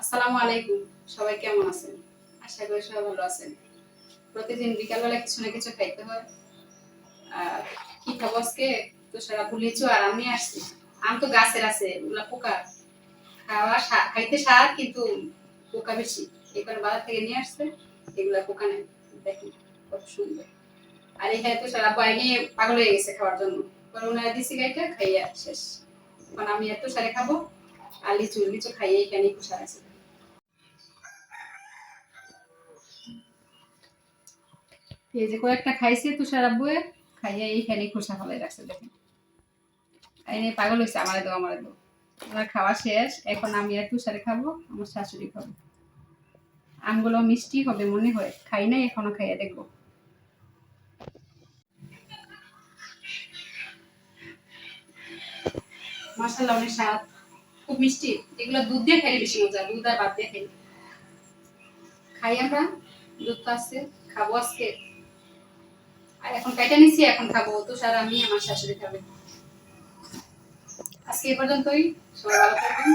আসসালামু আলাইকুম। সবাই কেমন আছেন? আশা করি সবাই ভালো আছেন। প্রতিদিন বিকালবেলা কিছু না কিছু খাইতে হয়। আর কি খাব আজকে? তো সারা ভুলেছো আর আমি আসছি। আম তো গাছের আছে, ওগুলা পোকা। খাওয়া খাইতে স্বাদ কিন্তু পোকা বেশি। কারণে বাজার থেকে নিয়ে আসছে। এগুলা পোকা নেই। দেখুন, কত সুন্দর। আর এখানে তো সারা বাইরে পাগল হয়ে গেছে খাওয়ার জন্য। ওনারা দিছি গাইটা, খাইয়া শেষ। এখন আমি এত সারে খাব। আর লিচু লিচু খাইয়ে এখানে খুশা আছে। এই যে কয়েকটা খাইছে তুষার আব্বুয়ে, খাইয়া এইখানে খোসা ফলাই রাখছে দেখেন। এনে পাগল হয়েছে আমারে দাও আমারে দাও। আমার খাওয়া শেষ, এখন আমি আর তুষারে খাব, আমার শাশুড়ি খাব। আমগুলো মিষ্টি হবে মনে হয়, খাই নাই, এখনও খাইয়া দেখব। মাসাল্লাহ অনেক স্বাদ। খুব মিষ্টি। এগুলো দুধ দিয়ে খাইলে বেশি মজা, দুধ আর ভাত দিয়ে খাইলে। খাই আমরা, দুধ তো আছে, খাব আজকে। আর এখন কেটে নিছি, এখন খাব। তো স্যার, আমি আমার শাশুড়ি খাবে। আজকে এ পর্যন্তই। সবাই ভালো থাকবেন।